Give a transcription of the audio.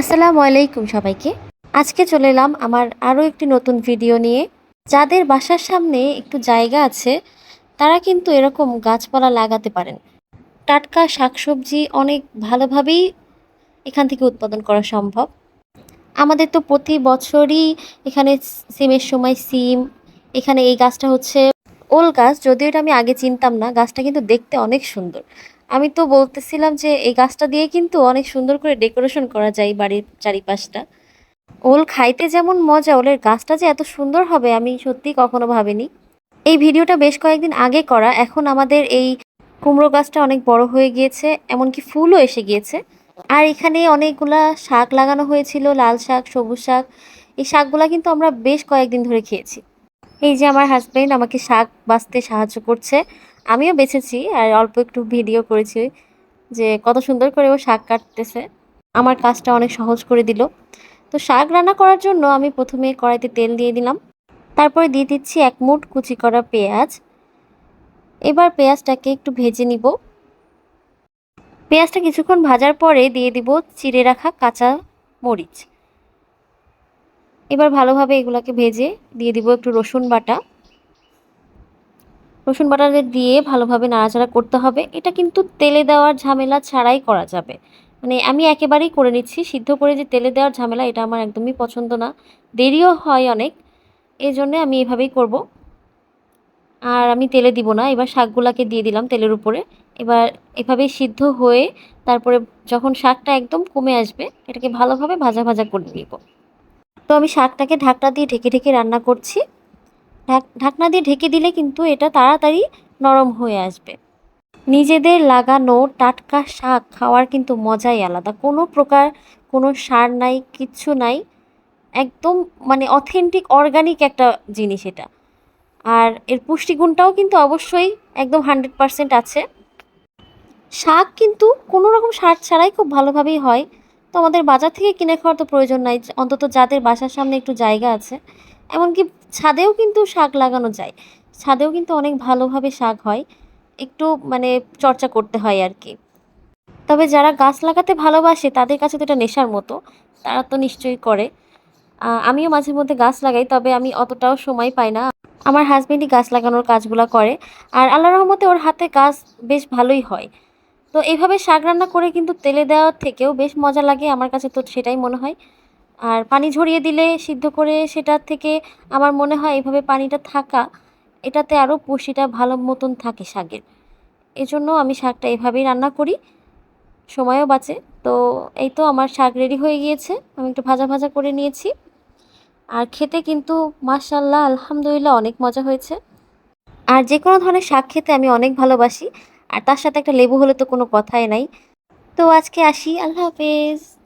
আসসালামু আলাইকুম সবাইকে। আজকে চলে এলাম আমার আরও একটি নতুন ভিডিও নিয়ে। যাদের বাসার সামনে একটু জায়গা আছে, তারা কিন্তু এরকম গাছপালা লাগাতে পারেন। টাটকা শাকসবজি অনেক ভালোভাবেই এখান থেকে উৎপাদন করা সম্ভব। আমাদের তো প্রতি বছরই এখানে সিমের সময় সিম, এখানে এই গাছটা হচ্ছে ওল গাছ, যদিও এটা আমি আগে চিনতাম না, গাছটা কিন্তু দেখতে অনেক সুন্দর। আমি তো বলতেছিলাম যে এই গাছটা দিয়ে কিন্তু অনেক সুন্দর করে ডেকোরেশন করা যায় বাড়ির চারিপাশটা। ওল খাইতে যেমন মজা, ওলের গাছটা যে এত সুন্দর হবে আমি সত্যি কখনো ভাবিনি। এই ভিডিওটা বেশ কয়েকদিন আগে করা, এখন আমাদের এই কুমড়ো গাছটা অনেক বড় হয়ে গিয়েছে, এমনকি ফুলও এসে গিয়েছে। আর এখানে অনেকগুলা শাক লাগানো হয়েছিল, লাল শাক, সবুজ শাক, এই শাকগুলা কিন্তু আমরা বেশ কয়েকদিন ধরে খেয়েছি। এই যে আমার হাজবেন্ড আমাকে শাক বাছতে সাহায্য করছে, আমিও বেছেছি আর অল্প একটু ভিডিও করেছি যে কত সুন্দর করে ও শাক কাটতেছে। আমার কাজটা অনেক সহজ করে দিল। তো শাক রান্না করার জন্য আমি প্রথমে কড়াইতে তেল দিয়ে দিলাম। তারপরে দিয়ে দিচ্ছি এক মুঠ কুচি করা পেঁয়াজ। এবার পেঁয়াজটাকে একটু ভেজে নিব। পেঁয়াজটা কিছুক্ষণ ভাজার পরে দিয়ে দিব চিড়ে রাখা কাঁচা মরিচ। এবার ভালোভাবে এগুলাকে ভেজে দিয়ে দিব একটু রসুন বাটা। রসুন বাটা দিয়ে ভালোভাবে নাড়াচাড়া করতে হবে, এটা কিন্তু তেলে দেওয়ার ঝামেলা ছাড়াই করা যাবে। মানে আমি একেবারেই করে নিচ্ছি, সিদ্ধ করে যে তেলে দেওয়ার ঝামেলা এটা আমার একদমই পছন্দ না। দেরিও হয় অনেক এই জন্যে আমি এভাবেই করব। আর আমি তেলে দিব না, এবার শাকগুলাকে দিয়ে দিলাম তেলের উপরে। এবার এভাবেই সিদ্ধ হয়ে তারপরে যখন শাকটা একদম কমে আসবে, এটাকে ভালোভাবে ভাজা ভাজা করে নিব। তো আমি শাকটাকে ঢাকনা দিয়ে ঢেকে ঢেকে রান্না করছি। ঢাক- ঢাকনা দিয়ে ঢেকে দিলে কিন্তু এটা তাড়াতাড়ি নরম হয়ে আসবে। নিজেদের লাগানো টাটকা শাক খাওয়ার কিন্তু মজাই আলাদা। কোনো প্রকার কোনো সার নাই কিচ্ছু নাই। একদম মানে অথেন্টিক অর্গানিক একটা জিনিস এটা। আর এর পুষ্টিগুণটাও কিন্তু অবশ্যই একদম হান্ড্রেড পারসেন্ট আছে। শাক কিন্তু কোনো রকম সার ছাড়াই খুব ভালোভাবেই হয়। তো আমাদের বাজার থেকে কিনে খাওয়ার তো প্রয়োজন নাই, অন্তত যাদের বাসার সামনে একটু জায়গা আছে। এমনকি ছাদেও কিন্তু শাক লাগানো যায়। ছাদেও কিন্তু অনেক ভালোভাবে শাক হয়, একটু মানে চর্চা করতে হয় আর কি। তবে যারা গাছ লাগাতে ভালোবাসে, তাদের কাছে তো এটা নেশার মতো, তারা তো নিশ্চয়ই করে। আমিও মাঝে মধ্যে গাছ লাগাই, তবে আমি অতটাও সময় পাই না। আমার হাজবেন্ডই গাছ লাগানোর কাজগুলো করে, আর আল্লাহ রহমতে ওর হাতে গাছ বেশ ভালোই হয়। তো এইভাবে শাক রান্না করে কিন্তু তেলে দেওয়ার থেকেও বেশ মজা লাগে আমার কাছে তো সেটাই মনে হয়। আর পানি ঝরিয়ে দিলে সিদ্ধ করে সেটার থেকে আমার মনে হয় এইভাবে পানিটা থাকা, এটাতে আরও পুষ্টিটা ভালো মতন থাকে শাকের। এজন্য আমি শাকটা এভাবেই রান্না করি, সময়ও বাঁচে। তো এই তো আমার শাক রেডি হয়ে গিয়েছে, আমি একটু ভাজা ভাজা করে নিয়েছি। আর খেতে কিন্তু মাশাল্লাহ আলহামদুলিল্লাহ অনেক মজা হয়েছে। আর যে কোনো ধরনের শাক খেতে আমি অনেক ভালোবাসি। আর তার সাথে একটা লেবু হলে তো কোনো কথাই নাই। তো আজকে আসি, আল্লাহ হাফেজ।